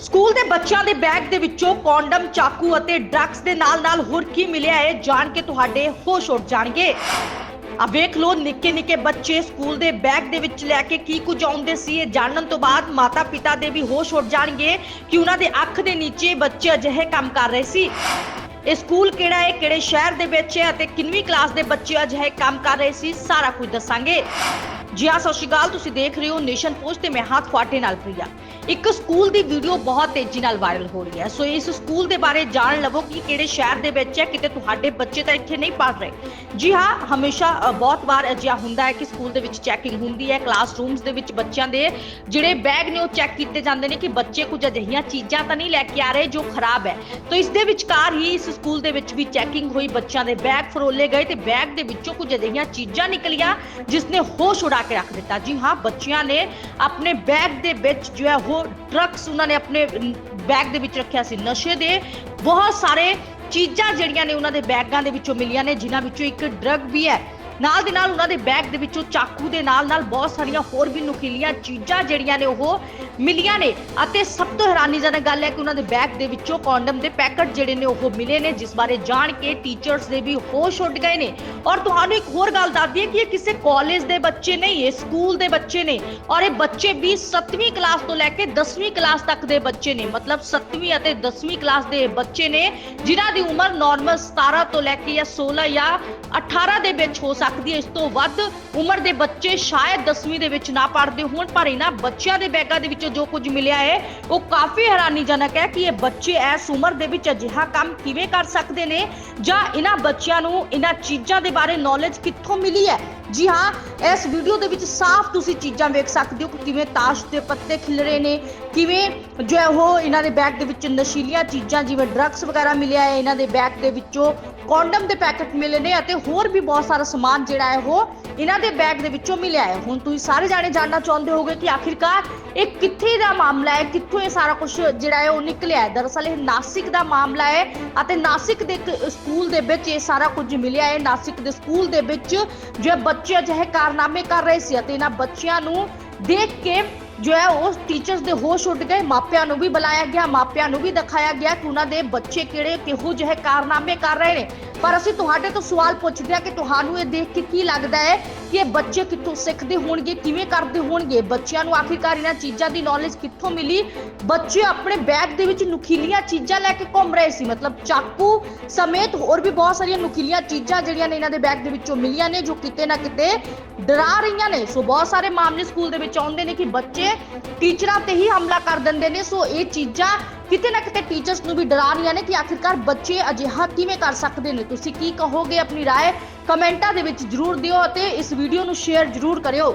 School ਦੇ ਬੱਚਿਆਂ ਦੇ ਬੈਗ ਦੇ ਵਿੱਚੋਂ ਕੌਂਡਮ, ਚਾਕੂ ਅਤੇ ਡਰੱਗਸ ਦੇ ਨਾਲ-ਨਾਲ ਹੋਰ ਕੀ ਮਿਲਿਆ ਹੈ ਜਾਣ ਕੇ ਤੁਹਾਡੇ ਹੋਸ਼ ਉੱਡ ਜਾਣਗੇ। ਆ ਵੇਖ ਲੋ ਨਿੱਕੇ ਨਿੱਕੇ ਬੱਚੇ ਸਕੂਲ ਦੇ ਬੈਗ ਦੇ ਵਿੱਚ ਲੈ ਕੇ ਕੀ ਕੁਝ ਆਉਂਦੇ ਸੀ, ਇਹ ਜਾਣਨ ਤੋਂ ਬਾਅਦ ਮਾਤਾ ਪਿਤਾ ਦੇ ਵੀ ਹੋਸ਼ ਉੱਡ ਜਾਣਗੇ ਕਿ ਉਹਨਾਂ ਦੇ ਅੱਖ ਦੇ ਨੀਚੇ ਬੱਚੇ ਅਜਿਹੇ ਕੰਮ ਕਰ ਰਹੇ ਸੀ। ਇਹ ਸਕੂਲ ਕਿਹੜਾ ਹੈ, ਕਿਹੜੇ ਸ਼ਹਿਰ ਦੇ ਵਿੱਚ ਹੈ ਅਤੇ ਕਿੰਨਵੀਂ ਕਲਾਸ ਦੇ ਬੱਚੇ ਅਜਿਹੇ ਕੰਮ ਕਰ ਰਹੇ ਸੀ, ਸਾਰਾ ਕੁਝ ਦੱਸਾਂਗੇ। ਜੀ ਹਾਂ, ਸਤਿ ਸ਼੍ਰੀ ਅਕਾਲ, ਤੁਸੀਂ ਦੇਖ ਰਹੇ ਹੋ ਨੇਸ਼ਨ ਪੋਸਟ ਤੇ ਮੈਂ ਹਾਂ ਤੁਹਾਡੇ ਨਾਲ ਪ੍ਰਿਆ। ਇੱਕ ਸਕੂਲ ਦੀ ਵੀਡੀਓ ਬਹੁਤ ਤੇਜ਼ੀ ਨਾਲ ਵਾਇਰਲ ਹੋ ਰਹੀ ਹੈ। ਸੋ ਇਸ ਸਕੂਲ ਦੇ ਬਾਰੇ ਜਾਣ ਲਵੋ ਕਿ ਕਿਹੜੇ ਸ਼ਹਿਰ ਦੇ ਵਿੱਚ ਹੈ ਕਿਤੇ ਤੁਹਾਡੇ ਬੱਚੇ ਤਾਂ ਇੱਥੇ ਨਹੀਂ ਪੜ੍ਹ ਰਹੇ। ਜੀ ਹਾਂ ਹਮੇਸ਼ਾ ਅ, ਬਹੁਤ ਵਾਰ ਅਜਿਹਾ ਹੁੰਦਾ ਹੈ ਕਿ ਸਕੂਲ ਦੇ ਵਿੱਚ ਚੈਕਿੰਗ ਹੁੰਦੀ ਹੈ ਕਲਾਸਰੂਮਸ ਦੇ ਵਿੱਚ ਬੱਚਿਆਂ ਦੇ ਜਿਹੜੇ ਬੈਗ ਨੇ ਉਹ ਚੈੱਕ ਕੀਤੇ ਜਾਂਦੇ ਨੇ ਕਿ ਬੱਚੇ ਕੁਝ ਅਜਿਹੀਆਂ ਚੀਜ਼ਾਂ ਤਾਂ ਨਹੀਂ ਲੈ ਕੇ ਆ ਰਹੇ ਜੋ ਖਰਾਬ ਹੈ। ਤਾਂ ਇਸ ਦੇ ਵਿਚਕਾਰ ਹੀ ਇਸ ਸਕੂਲ ਦੇ ਵਿੱਚ ਵੀ ਚੈਕਿੰਗ ਹੋਈ ਬੱਚਿਆਂ ਦੇ ਬੈਗ ਫਰੋਲੇ ਗਏ ਤੇ ਬੈਗ ਦੇ ਵਿੱਚੋਂ ਕੁਝ ਅਜਿਹੀਆਂ ਚੀਜ਼ਾਂ ਨਿਕਲੀਆਂ ਜਿਸ ਨੇ ਹੋਸ਼ ਉਡਾ ਕੇ ਰੱਖ ਦਿੱਤਾ। ਜੀ ਹਾਂ ਬੱਚਿਆਂ ਨੇ ਆਪਣੇ ਬੈਗ ਦੇ ਵਿੱਚ ਜੋ ਹੈ ਉਹ ਡਰੱਗਸ ਉਹਨਾਂ ਨੇ ਆਪਣੇ ਬੈਗ ਦੇ ਵਿੱਚ ਰੱਖਿਆ ਸੀ, ਨਸ਼ੇ ਦੇ। ਬਹੁਤ ਸਾਰੇ ਚੀਜ਼ਾਂ ਜਿਹੜੀਆਂ ਨੇ ਉਹਨਾਂ ਦੇ ਬੈਗਾਂ ਦੇ ਵਿੱਚੋਂ ਮਿਲੀਆਂ ਨੇ, ਜਿਨ੍ਹਾਂ ਵਿੱਚੋਂ ਇੱਕ ਡਰੱਗ ਵੀ ਹੈ। ਨਾਲ ਦੇ ਨਾਲ ਉਹਨਾਂ ਦੇ ਬੈਗ ਦੇ ਵਿੱਚੋਂ ਚਾਕੂ ਦੇ ਨਾਲ ਨਾਲ ਬਹੁਤ ਸਾਰੀਆਂ ਹੋਰ ਵੀ ਨੁਕੀਲੀਆਂ ਚੀਜ਼ਾਂ ਜਿਹੜੀਆਂ ਨੇ ਉਹ ਮਿਲੀਆਂ ਨੇ। ਅਤੇ ਸਭ ਤੋਂ ਹੈਰਾਨੀਜਨਕ ਗੱਲ ਹੈ ਕਿ ਉਹਨਾਂ ਦੇ ਬੈਗ ਦੇ ਵਿੱਚੋਂ ਕੌਂਡਮ ਦੇ ਪੈਕਟ ਜਿਹੜੇ ਨੇ ਉਹ ਮਿਲੇ ਨੇ, ਜਿਸ ਬਾਰੇ ਜਾਣ ਕੇ ਟੀਚਰਸ ਦੇ ਵੀ ਹੋਸ਼ ਉੱਡ ਗਏ ਨੇ। ਔਰ ਤੁਹਾਨੂੰ ਇੱਕ ਹੋਰ ਗੱਲ ਦੱਸ ਦਈਏ ਕਿ ਇਹ ਕਿਸੇ ਕਾਲਜ ਦੇ ਬੱਚੇ ਨਹੀਂ, ਇਹ ਸਕੂਲ ਦੇ ਬੱਚੇ ਨੇ। ਔਰ ਇਹ ਬੱਚੇ ਵੀ 7ਵੀਂ ਕਲਾਸ ਤੋਂ ਲੈ ਕੇ 10ਵੀਂ ਕਲਾਸ ਤੱਕ ਦੇ ਬੱਚੇ ਨੇ। ਮਤਲਬ 7ਵੀਂ ਅਤੇ 10ਵੀਂ ਕਲਾਸ ਦੇ ਬੱਚੇ ਨੇ, ਜਿਨ੍ਹਾਂ ਦੀ ਉਮਰ ਨਾਰਮਲ 17 ਤੋਂ ਲੈ ਕੇ ਜਾਂ 16 ਜਾਂ 18 ਦੇ ਵਿੱਚ ਹੋ ਸਕਦੀ ਹੈ। ਇਸ ਤੋਂ ਵੱਧ ਉਮਰ ਦੇ ਬੱਚੇ ਸ਼ਾਇਦ 10ਵੀਂ ਦੇ ਵਿੱਚ ਨਾ ਪੜ੍ਹਦੇ ਹੋਣ, ਪਰ ਇਹਨਾਂ ਬੱਚਿਆਂ ਦੇ ਬੈਗਾਂ ਦੇ ਵਿੱਚੋਂ ਜੋ ਕੁਝ ਮਿਲਿਆ ਹੈ, ਉਹ ਕਾਫੀ ਹੈਰਾਨੀਜਨਕ ਹੈ ਕਿ ਇਹ ਬੱਚੇ ਇਸ ਉਮਰ ਦੇ ਵਿੱਚ ਅਜਿਹਾ ਕੰਮ ਕਿਵੇਂ ਕਰ ਸਕਦੇ ਨੇ, ਜਾਂ ਇਹਨਾਂ ਬੱਚਿਆਂ ਨੂੰ ਇਹਨਾਂ ਚੀਜ਼ਾਂ ਦੇ ਬਾਰੇ ਨੌਲੇਜ ਕਿੱਥੋਂ ਮਿਲੀ ਹੈ? ਜੀ ਹਾਂ, ਇਸ ਵੀਡੀਓ ਦੇ ਵਿੱਚ ਸਾਫ਼ ਤੁਸੀਂ ਚੀਜ਼ਾਂ ਵੇਖ ਸਕਦੇ ਹੋ ਕਿ ਕਿਵੇਂ ਤਾਸ਼ ਦੇ ਪੱਤੇ ਖਿਲ ਰਹੇ ਨੇ, ਕਿਵੇਂ ਜੋ ਉਹ ਇਹਨਾਂ ਦੇ ਬੈਗ ਦੇ ਵਿੱਚ ਨਸ਼ੀਲੀਆਂ ਚੀਜ਼ਾਂ, ਜਿਵੇਂ ਡਰੱਗਸ ਵਗੈਰਾ ਮਿਲਿਆ ਹੈ, ਇਹਨਾਂ ਦੇ ਬੈਗ ਦੇ ਵਿੱਚੋਂ ਕੌਂਡਮ ਦੇ ਪੈਕੇਟ ਮਿਲੇ ਨੇ ਅਤੇ ਹੋਰ ਵੀ ਬਹੁਤ ਸਾਰਾ ਸਮਾਨ ਜਿਹੜਾ ਹੈ ਉਹ ਇਹਨਾਂ ਦੇ ਬੈਗ ਦੇ ਵਿੱਚੋਂ ਮਿਲਿਆ ਹੈ। ਹੁਣ ਤੁਸੀਂ ਸਾਰੇ ਜਾਣੇ ਜਾਣਨਾ ਚਾਹੁੰਦੇ ਹੋਗੇ ਕਿ ਆਖਿਰਕਾਰ ਇਹ ਕਿੱਥੇ ਦਾ ਮਾਮਲਾ ਹੈ, ਕਿੱਥੋਂ ਇਹ ਸਾਰਾ ਕੁਝ ਜਿਹੜਾ ਹੈ ਉਹ ਨਿਕਲਿਆ ਹੈ। ਦਰਅਸਲ ਇਹ ਨਾਸਿਕ ਦਾ ਮਾਮਲਾ ਹੈ ਅਤੇ ਨਾਸਿਕ ਦੇ ਇੱਕ ਸਕੂਲ ਦੇ ਵਿੱਚ ਇਹ ਸਾਰਾ ਕੁਝ ਮਿਲਿਆ ਹੈ। ਨਾਸਿਕ ਦੇ ਸਕੂਲ ਦੇ ਵਿੱਚ ਜੋ ਬੱਚੇ ਅਜਿਹੇ ਕਾਰਨਾਮੇ ਕਰ ਰਹੇ ਸੀ ਅਤੇ ਇਹਨਾਂ ਬੱਚਿਆਂ ਨੂੰ ਦੇਖ ਕੇ ਜੋ ਹੈ, ਉਸ ਟੀਚਰਸ ਦੇ ਹੋਸ਼ ਉੱਡ ਗਏ। ਮਾਪਿਆਂ ਨੂੰ ਵੀ ਬੁਲਾਇਆ ਗਿਆ, ਮਾਪਿਆਂ ਨੂੰ ਵੀ ਦਿਖਾਇਆ ਗਿਆ ਕਿ ਉਹਨਾਂ ਦੇ ਬੱਚੇ ਕਿਹੜੇ, ਕਿਹੋ ਜਿਹੇ ਕਾਰਨਾਮੇ ਕਰ ਰਹੇ ਨੇ। ਪਰ ਅਸੀਂ ਤੁਹਾਡੇ ਤੋਂ ਸਵਾਲ ਪੁੱਛਦੇ ਹਾਂ ਕਿ ਤੁਹਾਨੂੰ ਇਹ ਦੇਖ ਕੇ ਕੀ ਲੱਗਦਾ ਹੈ ਕਿ ਇਹ ਬੱਚੇ ਕਿੱਥੋਂ ਸਿੱਖਦੇ ਹੋਣਗੇ, ਕਿਵੇਂ ਕਰਦੇ ਹੋਣਗੇ? ਬੱਚਿਆਂ ਨੂੰ ਆਖਿਰਕਾਰ ਇਹਨਾਂ ਚੀਜ਼ਾਂ ਦੀ ਨੌਲੇਜ ਕਿੱਥੋਂ ਮਿਲੀ? ਬੱਚੇ ਆਪਣੇ ਬੈਗ ਦੇ ਵਿੱਚ ਨੁਕੀਲੀਆਂ ਚੀਜ਼ਾਂ ਲੈ ਕੇ ਘੁੰਮ ਰਹੇ ਸੀ, ਮਤਲਬ ਚਾਕੂ ਸਮੇਤ ਹੋਰ ਵੀ ਬਹੁਤ ਸਾਰੀਆਂ ਨੁਕੀਲੀਆਂ ਚੀਜ਼ਾਂ ਜਿਹੜੀਆਂ ਨੇ ਇਹਨਾਂ ਦੇ ਬੈਗ ਦੇ ਵਿੱਚੋਂ ਮਿਲੀਆਂ ਨੇ, ਜੋ ਕਿਤੇ ਨਾ ਕਿਤੇ ਡਰਾ ਰਹੀਆਂ ਨੇ। ਸੋ ਬਹੁਤ ਸਾਰੇ ਮਾਮਲੇ ਸਕੂਲ ਦੇ ਵਿੱਚ ਆਉਂਦੇ ਨੇ ਕਿ ਬੱਚੇ ਟੀਚਰਾਂ ਤੇ ਹੀ ਹਮਲਾ ਕਰ ਦਿੰਦੇ ਨੇ। ਸੋ ਇਹ ਚੀਜ਼ਾਂ ਕਿਤੇ ਨਾ ਕਿਤੇ ਟੀਚਰਸ ਨੂੰ ਵੀ ਡਰਾ ਰਹੀਆਂ ਨੇ ਕਿ ਆਖਿਰਕਾਰ ਬੱਚੇ ਅਜਿਹਾ ਕਿਵੇਂ ਕਰ ਸਕਦੇ ਨੇ ਤੁਸੀਂ ਕੀ ਕਹੋਗੇ ਆਪਣੀ رائے ਕਮੈਂਟਾਂ ਦੇ ਵਿੱਚ ਜਰੂਰ ਦਿਓ ਅਤੇ ਇਸ ਵੀਡੀਓ ਨੂੰ ਸ਼ੇਅਰ ਜਰੂਰ ਕਰਿਓ